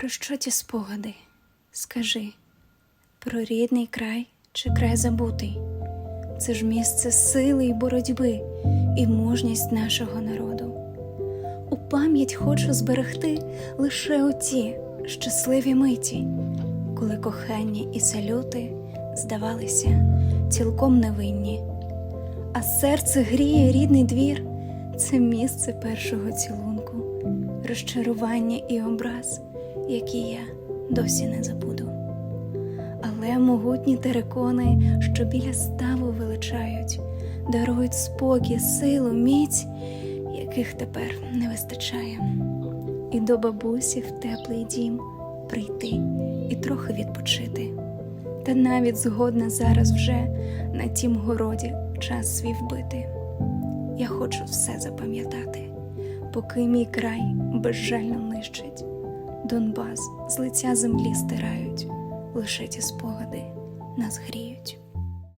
Про що ті спогади? Скажи, про рідний край чи край забутий? Це ж місце сили й боротьби і мужність нашого народу. У пам'ять хочу зберегти лише оті щасливі миті, коли кохання і салюти здавалися цілком невинні, а серце гріє рідний двір це місце першого цілунку, розчарування і образ, які я досі не забуду. Але могутні терекони, що біля ставу величають, дарують спокій, силу, міць, яких тепер не вистачає. І до бабусі в теплий дім прийти і трохи відпочити. Та навіть згодна зараз вже на тім городі час свій вбити. Я хочу все запам'ятати, поки мій край безжально нищить. Донбас з лиця землі стирають, лише ті спогади нас гріють.